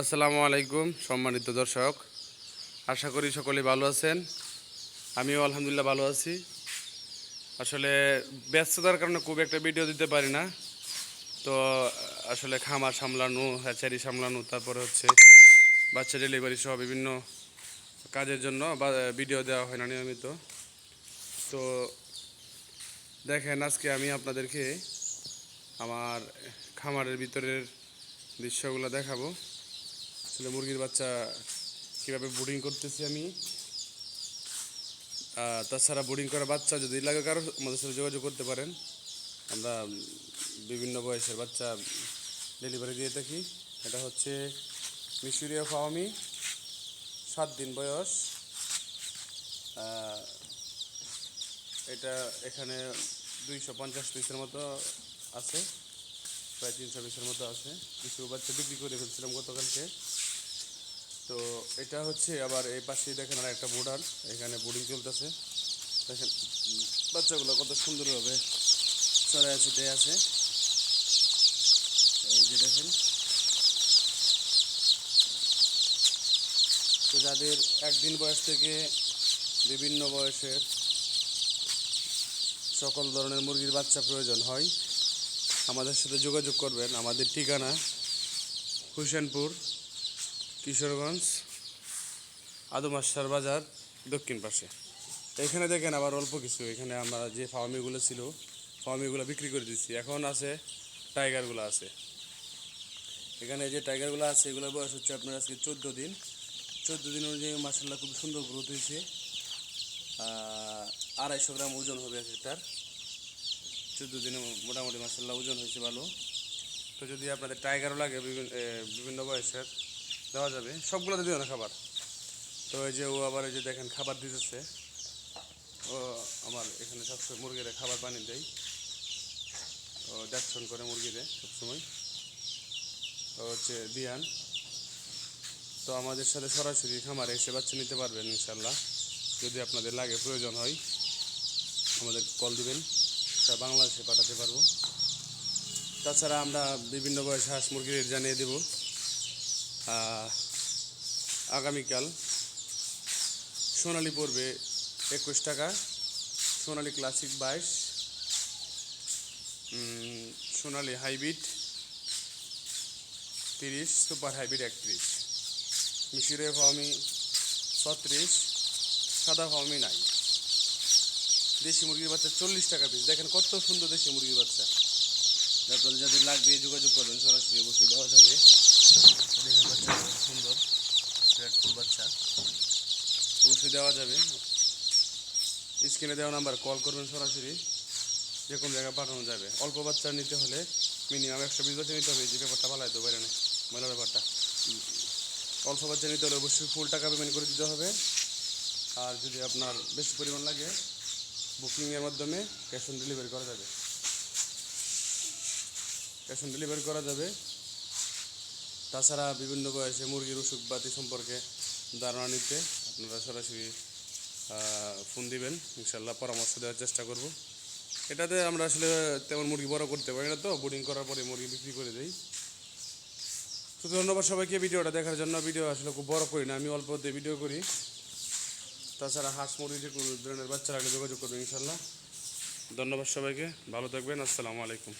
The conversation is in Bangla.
আসসালামু আলাইকুম, সম্মানিত দর্শক। আশা করি সকলে ভালো আছেন। আমিও আলহামদুলিল্লাহ ভালো আছি। আসলে ব্যস্ততার কারণে খুব একটা ভিডিও দিতে পারি না। তো, আসলে খামার সামলানো হ্যাচারি সামলানো, তারপরে হচ্ছে বাচ্চা ডেলিভারি সহ বিভিন্ন কাজের জন্য বা ভিডিও দেওয়া হয় না নিয়মিত। তো, দেখেন, আজকে আমি আপনাদেরকে আমার খামারের ভিতরের দৃশ্যগুলো দেখাবো। আসলে মুরগির বাচ্চা কীভাবে বোর্ডিং করতেছি আমি। তাছাড়া বোর্ডিং করা বাচ্চা যদি লাগে কারও আমাদের সাথে যোগাযোগ করতে পারেন। আমরা বিভিন্ন বয়সের বাচ্চা ডেলিভারি দিয়ে থাকি। এটা হচ্ছে মিশরীয় ফাওয়ামি সাত দিন বয়স। এটা এখানে দুইশো পঞ্চাশ পিসের মতো আছে, প্রায় তিনশো পিসের মতো আছে। কিছু বাচ্চা বিক্রি করে ফেলছিলাম গতকালকে। তো এটা হচ্ছে আবার এই পাশে দেখেন আর একটা বোর্ডার, এখানে বোর্ডিং চলতেছে। দেখেন, বাচ্চাগুলো কত সুন্দরভাবে চড়ায় ছিটে আছে। এই যে দেখেন। তো যাদের একদিন বয়স থেকে বিভিন্ন বয়সের সকল ধরনের মুরগির বাচ্চা প্রয়োজন হয়, আমাদের সাথে যোগাযোগ করবেন। আমাদের ঠিকানা, হুসেনপুর কিশোরগঞ্জ আদমাসার বাজার, দক্ষিণ পাশে। এখানে দেখেন আবার অল্প কিছু। এখানে আমরা যে ফার্মিগুলো ছিল ফার্মিগুলো বিক্রি করে দিচ্ছি। এখন আছে, টাইগারগুলো আছে। এখানে যে টাইগারগুলো আছে, এগুলোর বয়স হচ্ছে আপনার আজকে চোদ্দ দিন। চোদ্দ দিন অনুযায়ী মাসাল্লাহ খুব সুন্দর গ্রোথ হয়েছে। আড়াইশো গ্রাম ওজন হবে একটার চোদ্দ দিনে মোটামুটি মাসাল্লাহ ওজন হয়েছে ভালো। তো যদি আপনাদের টাইগারও লাগে বিভিন্ন বিভিন্ন বয়সের দেওয়া যাবে। সবগুলোতে দিও না খাবার। তো এই যে ও আবার এই যে দেখেন খাবার দিতেছে। ও আমার এখানে সবসময় মুরগিরে খাবার পানি দেয়। ও দেখশন করে মুরগিরে সবসময়। ও হচ্ছে দিয়ান। তো আমাদের সাথে সরাসরি খামারে এসে বাচ্চা নিতে পারবেন ইনশাল্লাহ যদি আপনাদের লাগে, প্রয়োজন হয়, আমাদের কল দিবেন। তা বাংলাদেশে পাঠাতে পারব। তাছাড়া আমরা বিভিন্ন বয়সে হাঁস মুরগির জানিয়ে দেব। আগামীকাল সোনালি পড়বে একুশ টাকা, সোনালি ক্লাসিক বাইশ সোনালি হাইব্রিড তিরিশ, সুপার হাইব্রিড একত্রিশ। মিশিরে ফার্মি ছত্রিশ, সাদা ফার্মি নাই। দেশি মুরগির বাচ্চা চল্লিশ টাকা পিস দেখেন কত সুন্দর দেশি মুরগির বাচ্চা। আপনাদের যাদের লাগবে যোগাযোগ করবেন, সরাসরি অবশ্যই দেওয়া যাবে দেখেন বাচ্চা কত সুন্দর রেড ফুল বাচ্চা অবশ্যই দেওয়া যাবে। স্ক্রিনে দেওয়া নাম্বার কল করবেন সরাসরি, যে কোনো জায়গায় পাঠানো যাবে। অল্প বাচ্চা নিতে হলে মিনিমাম একশো বিশ বাচ্চা নিতে হবে যে ব্যাপারটা ভালো হয়তো বাইরে না ময়লা ব্যাপারটা। অল্প বাচ্চা নিতে হলে অবশ্যই ফুল টাকা পেমেন্ট করে দিতে হবে। আর যদি আপনার বেশি পরিমাণ লাগে বুকিংয়ের মাধ্যমে ক্যাশ অন ডেলিভারি করা যাবে। ক্যাশ অন ডেলিভারি করা যাবে। তাছাড়া বিভিন্ন বয়সে মুরগির অসুখ বাতি সম্পর্কে ধারণা নিতে আপনারা সরাসরি ফোন দিবেন ইনশাল্লাহ পরামর্শ দেওয়ার চেষ্টা করব। এটাতে আমরা আসলে তেমন মুরগি বড় করতে পারি না তো বোর্ডিং করার পরে মুরগি বিক্রি করে দিই। তো ধন্যবাদ সবাইকে, ভিডিওটা দেখার জন্য। ভিডিও আসলে খুব বড় করি না, আমি অল্প অল্পতে ভিডিও করি। তাছাড়া হাঁস, মুরগি যে কোনো ধরনের বাচ্চা লাগলে যোগাযোগ করবেন ইনশাল্লাহ ধন্যবাদ সবাইকে, ভালো থাকবেন, আসসালামু আলাইকুম।